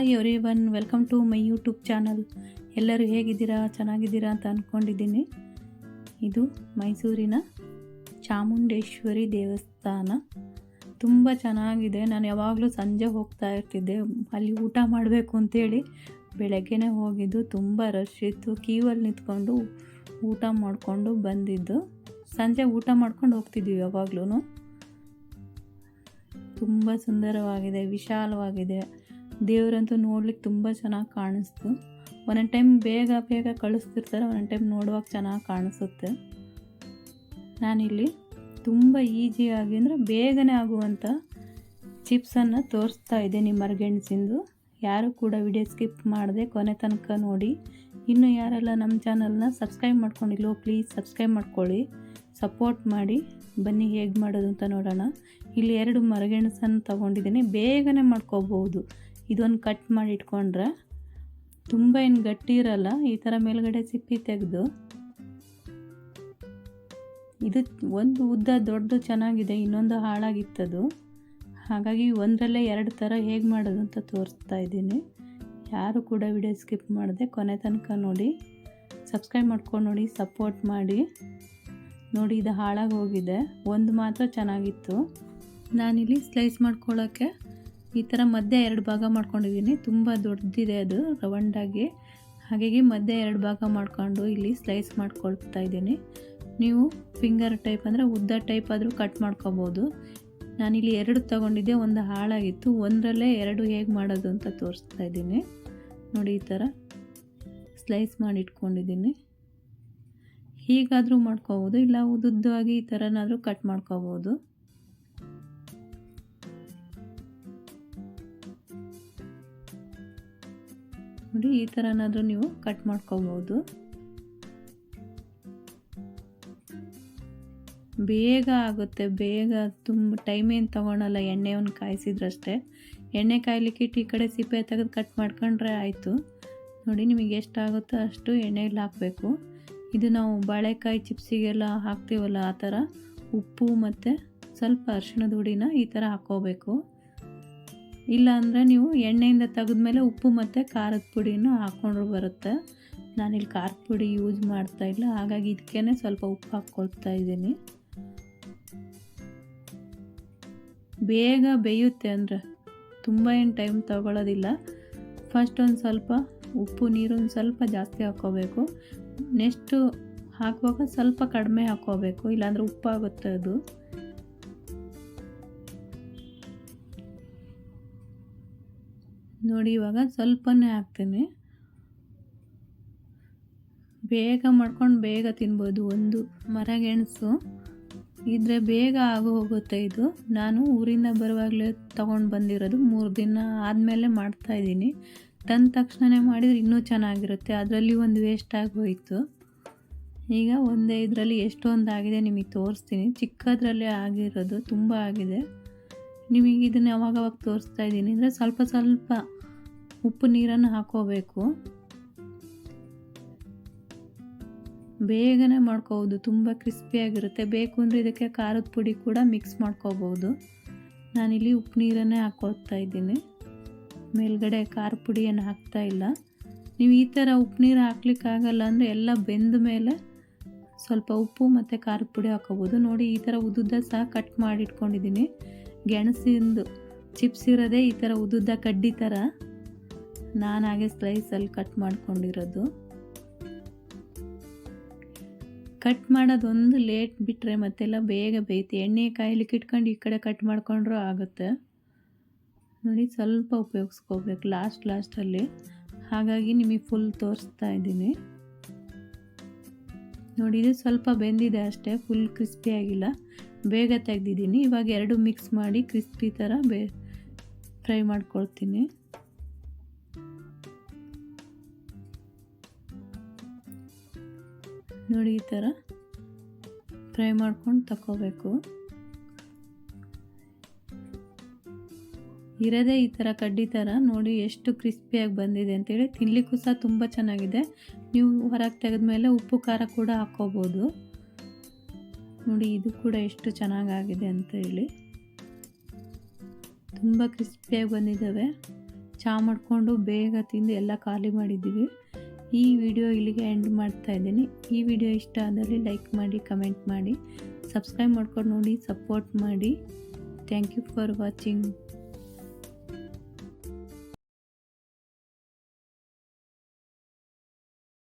Hi everyone welcome to my YouTube channel ಎಲ್ಲರೂ ಹೇಗಿದ್ದೀರಾ? ಚೆನ್ನಾಗಿದ್ದೀರಾ ಅಂತ ಅಂದ್ಕೊಂಡಿದ್ದೀನಿ ಇದು ಮೈಸೂರಿನ ಚಾಮುಂಡೇಶ್ವರಿ ದೇವಸ್ಥಾನ. ತುಂಬ ಚೆನ್ನಾಗಿದೆ. ನಾನು ಯಾವಾಗಲೂ ಸಂಜೆ ಹೋಗ್ತಾ ಇರ್ತಿದ್ದೆ. ಅಲ್ಲಿ ಊಟ ಮಾಡಬೇಕು ಅಂತೇಳಿ ಬೆಳಗ್ಗೆನೇ ಹೋಗಿದ್ದು. ತುಂಬ ರಶ್ ಇತ್ತು. ಕ್ಯೂವಲ್ಲಿ ನಿಂತ್ಕೊಂಡು ಊಟ ಮಾಡಿಕೊಂಡು ಬಂದಿದ್ದು. ಸಂಜೆ ಊಟ ಮಾಡ್ಕೊಂಡು ಹೋಗ್ತಿದ್ವಿ ಯಾವಾಗ್ಲೂ ತುಂಬ ಸುಂದರವಾಗಿದೆ, ವಿಶಾಲವಾಗಿದೆ. ದೇವರಂತೂ ನೋಡ್ಲಿಕ್ಕೆ ತುಂಬ ಚೆನ್ನಾಗಿ ಕಾಣಿಸ್ತು. ಒಂದೊಂದು ಟೈಮ್ ಬೇಗ ಬೇಗ ಕಳಿಸ್ತಿರ್ತಾರೆ, ಒಂದೊಂದು ಟೈಮ್ ನೋಡುವಾಗ ಚೆನ್ನಾಗಿ ಕಾಣಿಸುತ್ತೆ. ನಾನಿಲ್ಲಿ ತುಂಬ ಈಸಿಯಾಗಿ ಅಂದರೆ ಬೇಗನೆ ಆಗುವಂಥ ಚಿಪ್ಸನ್ನು ತೋರಿಸ್ತಾ ಇದ್ದೀನಿ ಮರಗೆಣಸಿಂದು ಯಾರು ಕೂಡ ವಿಡಿಯೋ ಸ್ಕಿಪ್ ಮಾಡದೆ ಕೊನೆ ತನಕ ನೋಡಿ. ಇನ್ನು ಯಾರೆಲ್ಲ ನಮ್ಮ ಚಾನಲ್ನ ಸಬ್ಸ್ಕ್ರೈಬ್ ಮಾಡ್ಕೊಂಡಿಲ್ಲೋ ಪ್ಲೀಸ್ ಸಬ್ಸ್ಕ್ರೈಬ್ ಮಾಡ್ಕೊಳ್ಳಿ. ಸಪೋರ್ಟ್ ಮಾಡಿ. ಬನ್ನಿ ಹೇಗೆ ಮಾಡೋದು ಅಂತ ನೋಡೋಣ. ಇಲ್ಲಿ ಎರಡು ಮರಗೆಣಸನ್ನು ತೊಗೊಂಡಿದ್ದೀನಿ. ಬೇಗನೆ ಮಾಡ್ಕೋಬೋದು. ಇದೊಂದು ಕಟ್ ಮಾಡಿ ಇಟ್ಕೊಂಡ್ರೆ ತುಂಬ ಏನು ಗಟ್ಟಿ ಇರಲ್ಲ, ಈ ಥರ ಮೇಲ್ಗಡೆ ಸಿಪ್ಪಿ ತೆಗೆದು. ಇದು ಒಂದು ಉದ್ದ ದೊಡ್ಡ ಚೆನ್ನಾಗಿದೆ, ಇನ್ನೊಂದು ಹಾಳಾಗಿತ್ತದು. ಹಾಗಾಗಿ ಒಂದರಲ್ಲೇ ಎರಡು ಥರ ಹೇಗೆ ಮಾಡೋದು ಅಂತ ತೋರಿಸ್ತಾ ಇದ್ದೀನಿ. ಯಾರು ಕೂಡ ವಿಡಿಯೋ ಸ್ಕಿಪ್ ಮಾಡಿದೆ ಕೊನೆ ತನಕ ನೋಡಿ, ಸಬ್ಸ್ಕ್ರೈಬ್ ಮಾಡ್ಕೊಂಡು ನೋಡಿ, ಸಪೋರ್ಟ್ ಮಾಡಿ. ನೋಡಿ, ಇದು ಹಾಳಾಗಿ ಹೋಗಿದೆ. ಒಂದು ಮಾತ್ರ ಚೆನ್ನಾಗಿತ್ತು. ನಾನಿಲ್ಲಿ ಸ್ಲೈಸ್ ಮಾಡ್ಕೊಳ್ಳೋಕ್ಕೆ ಈ ಥರ ಮಧ್ಯ ಎರಡು ಭಾಗ ಮಾಡ್ಕೊಂಡಿದ್ದೀನಿ. ತುಂಬ ದೊಡ್ಡದಿದೆ ಅದು, ರವಂಡಾಗಿ. ಹಾಗಾಗಿ ಮಧ್ಯ ಎರಡು ಭಾಗ ಮಾಡಿಕೊಂಡು ಇಲ್ಲಿ ಸ್ಲೈಸ್ ಮಾಡ್ಕೊಳ್ತಾ ಇದ್ದೀನಿ. ನೀವು ಫಿಂಗರ್ ಟೈಪ್ ಅಂದರೆ ಉದ್ದ ಟೈಪ್ ಆದರೂ ಕಟ್ ಮಾಡ್ಕೊಬೋದು. ನಾನಿಲ್ಲಿ ಎರಡು ತಗೊಂಡಿದ್ದೆ, ಒಂದು ಹಾಳಾಗಿತ್ತು. ಒಂದರಲ್ಲೇ ಎರಡು ಹೇಗೆ ಮಾಡೋದು ಅಂತ ತೋರಿಸ್ತಾ ಇದ್ದೀನಿ. ನೋಡಿ ಈ ಥರ ಸ್ಲೈಸ್ ಮಾಡಿ ಇಟ್ಕೊಂಡಿದ್ದೀನಿ ಹೀಗಾದರೂ ಮಾಡ್ಕೋಬೋದು, ಇಲ್ಲ ಉದ್ದುದ್ದವಾಗಿ ಈ ಥರನಾದರೂ ಕಟ್ ಮಾಡ್ಕೋಬೋದು. ನೋಡಿ, ಈ ಥರನಾದರೂ ನೀವು ಕಟ್ ಮಾಡ್ಕೋಬೋದು. ಬೇಗ ಆಗುತ್ತೆ, ಬೇಗ ತುಂಬ ಟೈಮ್ ಏನು ತೊಗೊಳಲ್ಲ ಎಣ್ಣೆಯನ್ನು ಕಾಯಿಸಿದ್ರಷ್ಟೇ. ಎಣ್ಣೆ ಕಾಯಲಿಕ್ಕೆ ಈ ಕಡೆ ಸಿಪ್ಪೆ ತೆಗೆದು ಕಟ್ ಮಾಡ್ಕೊಂಡ್ರೆ ಆಯಿತು. ನೋಡಿ, ನಿಮಗೆ ಎಷ್ಟಾಗುತ್ತೋ ಅಷ್ಟು ಎಣ್ಣೆಯಲ್ಲಿ ಹಾಕಬೇಕು. ಇದು ನಾವು ಬಾಳೆಕಾಯಿ ಚಿಪ್ಸಿಗೆಲ್ಲ ಹಾಕ್ತೀವಲ್ಲ, ಆ ಥರ ಉಪ್ಪು ಮತ್ತು ಸ್ವಲ್ಪ ಅರಿಶಿಣದ ಹುಡಿನ ಈ ಥರ ಹಾಕ್ಕೋಬೇಕು. ಇಲ್ಲ ಅಂದರೆ ನೀವು ಎಣ್ಣೆಯಿಂದ ತೆಗೆದ್ಮೇಲೆ ಉಪ್ಪು ಮತ್ತು ಖಾರದ ಪುಡಿನೂ ಹಾಕ್ಕೊಂಡ್ರು ಬರುತ್ತೆ. ನಾನಿಲ್ಲಿ ಖಾರದ ಪುಡಿ ಯೂಸ್ ಮಾಡ್ತಾ ಇಲ್ಲ. ಹಾಗಾಗಿ ಇದಕ್ಕೇ ಸ್ವಲ್ಪ ಉಪ್ಪು ಹಾಕ್ಕೊಳ್ತಾ ಇದ್ದೀನಿ. ಬೇಗ ಬೇಯುತ್ತೆ ಅಂದರೆ ತುಂಬ ಏನು ಟೈಮ್ ತಗೊಳ್ಳೋದಿಲ್ಲ ಫಸ್ಟ್ ಒಂದು ಸ್ವಲ್ಪ ಉಪ್ಪು ನೀರು ಒಂದು ಸ್ವಲ್ಪ ಜಾಸ್ತಿ ಹಾಕ್ಕೋಬೇಕು. ನೆಕ್ಸ್ಟು ಹಾಕುವಾಗ ಸ್ವಲ್ಪ ಕಡಿಮೆ ಹಾಕ್ಕೋಬೇಕು. ಇಲ್ಲಾಂದರೆ ಉಪ್ಪಾಗುತ್ತೆ ಅದು. ನೋಡಿ ಇವಾಗ ಸ್ವಲ್ಪನೇ ಹಾಕ್ತೀನಿ. ಬೇಗ ಮಾಡ್ಕೊಂಡು ಬೇಗ ತಿನ್ಬೋದು. ಒಂದು ಮರಗೆಣಸು ಇದ್ರೆ ಬೇಗ ಆಗು ಹೋಗುತ್ತೆ ಇದು. ನಾನು ಊರಿಂದ ಬರುವಾಗಲೇ ತೊಗೊಂಡು ಬಂದಿರೋದು. ಮೂರು ದಿನ ಆದಮೇಲೆ ಮಾಡ್ತಾಯಿದ್ದೀನಿ ತಂದ ತಕ್ಷಣವೇ ಮಾಡಿದರೆ ಇನ್ನೂ ಚೆನ್ನಾಗಿರುತ್ತೆ. ಅದರಲ್ಲಿ ಒಂದು ವೇಸ್ಟ್ ಆಗೋಯಿತು. ಈಗ ಒಂದೇ ಇದರಲ್ಲಿ ಎಷ್ಟೊಂದು ಆಗಿದೆ ನಿಮಗೆ ತೋರಿಸ್ತೀನಿ. ಚಿಕ್ಕದ್ರಲ್ಲೇ ಆಗಿರೋದು. ತುಂಬ ಆಗಿದೆ. ನಿಮಗೆ ಇದನ್ನು ಯಾವಾಗವಾಗ ತೋರಿಸ್ತಾ ಇದ್ದೀನಿ. ಅಂದರೆ ಸ್ವಲ್ಪ ಸ್ವಲ್ಪ ಉಪ್ಪು ನೀರನ್ನು ಹಾಕೋಬೇಕು. ಬೇಗನೆ ಮಾಡ್ಕೋಬೋದು, ತುಂಬ ಕ್ರಿಸ್ಪಿಯಾಗಿರುತ್ತೆ ಬೇಕು ಅಂದರೆ ಇದಕ್ಕೆ ಖಾರದ ಪುಡಿ ಕೂಡ ಮಿಕ್ಸ್ ಮಾಡ್ಕೋಬೋದು. ನಾನಿಲ್ಲಿ ಉಪ್ಪು ನೀರನ್ನೇ ಹಾಕ್ಕೊಳ್ತಾ ಇದ್ದೀನಿ. ಮೇಲ್ಗಡೆ ಖಾರ ಪುಡಿಯನ್ನು ಹಾಕ್ತಾ ಇಲ್ಲ. ನೀವು ಈ ಥರ ಉಪ್ಪು ನೀರು ಹಾಕ್ಲಿಕ್ಕಾಗಲ್ಲ ಅಂದರೆ ಎಲ್ಲ ಬೆಂದ ಮೇಲೆ ಸ್ವಲ್ಪ ಉಪ್ಪು ಮತ್ತು ಖಾರದ ಪುಡಿ ಹಾಕೋಬೋದು. ನೋಡಿ, ಈ ಥರ ಉದ್ದುದ್ದ ಸಹ ಕಟ್ ಮಾಡಿ ಇಟ್ಕೊಂಡಿದ್ದೀನಿ ಗೆಣಸಿಂದು ಚಿಪ್ಸ್ ಇರೋದೇ ಈ ಥರ ಉದ್ದುದ್ದ ಕಡ್ಡಿ ಥರ. ನಾನು ಹಾಗೆ ಸ್ಲೈಸಲ್ಲಿ ಕಟ್ ಮಾಡ್ಕೊಂಡಿರೋದು. ಕಟ್ ಮಾಡೋದೊಂದು ಲೇಟ್ ಬಿಟ್ಟರೆ ಮತ್ತೆಲ್ಲ ಬೇಗ ಬೇಯ್ತಿ. ಎಣ್ಣೆ ಕಾಯ್ಲಿಕ್ಕೆ ಇಟ್ಕೊಂಡು ಈ ಕಡೆ ಕಟ್ ಮಾಡ್ಕೊಂಡ್ರೂ ಆಗುತ್ತೆ. ನೋಡಿ ಸ್ವಲ್ಪ ಉಪಯೋಗಿಸ್ಕೋಬೇಕು ಲಾಸ್ಟ್ ಲಾಸ್ಟಲ್ಲಿ ಹಾಗಾಗಿ ನಿಮಗೆ ಫುಲ್ ತೋರಿಸ್ತಾ ಇದ್ದೀನಿ. ನೋಡಿ ಇದು ಸ್ವಲ್ಪ ಬೆಂದಿದೆ ಅಷ್ಟೇ ಫುಲ್ ಕ್ರಿಸ್ಪಿ ಆಗಿಲ್ಲ. ಬೇಗ ತೆಗ್ದಿದ್ದೀನಿ. ಇವಾಗ ಎರಡು ಮಿಕ್ಸ್ ಮಾಡಿ ಕ್ರಿಸ್ಪಿ ಥರ ಬೇ ಫ್ರೈ ಮಾಡ್ಕೊಳ್ತೀನಿ. ನೋಡಿ ಈ ಥರ ಫ್ರೈ ಮಾಡ್ಕೊಂಡು ತಗೋಬೇಕು ಇರೋದೇ ಈ ಥರ ಕಡ್ಡಿ ಥರ ನೋಡಿ ಎಷ್ಟು ಕ್ರಿಸ್ಪಿಯಾಗಿ ಬಂದಿದೆ ಅಂತೇಳಿ ತಿನ್ನಲಿಕ್ಕೂ ಸಹ ತುಂಬ ಚೆನ್ನಾಗಿದೆ. ನೀವು ಹೊರಗೆ ತೆಗೆದ್ಮೇಲೆ ಉಪ್ಪು, ಖಾರ ಕೂಡ ಹಾಕ್ಕೋಬೋದು. ನೋಡಿ ಇದು ಕೂಡ ಎಷ್ಟು ಚೆನ್ನಾಗಾಗಿದೆ ಅಂತ ಹೇಳಿ. ತುಂಬ ಕ್ರಿಸ್ಪಿಯಾಗಿ ಬಂದಿದ್ದಾವೆ. ಚಹಾ ಮಾಡಿಕೊಂಡು ಬೇಗ ತಿಂದು ಎಲ್ಲ ಖಾಲಿ ಮಾಡಿದ್ದೀವಿ. ಈ ವಿಡಿಯೋ ಇಲ್ಲಿಗೆ ಎಂಡ್ ಮಾಡ್ತಾ ಇದ್ದೀನಿ. ಈ ವಿಡಿಯೋ ಇಷ್ಟ ಆದಲ್ಲಿ ಲೈಕ್ ಮಾಡಿ ಕಮೆಂಟ್ ಮಾಡಿ ಸಬ್ಸ್ಕ್ರೈಬ್ ಮಾಡ್ಕೊಂಡು ನೋಡಿ ಸಪೋರ್ಟ್ ಮಾಡಿ. Thank you for watching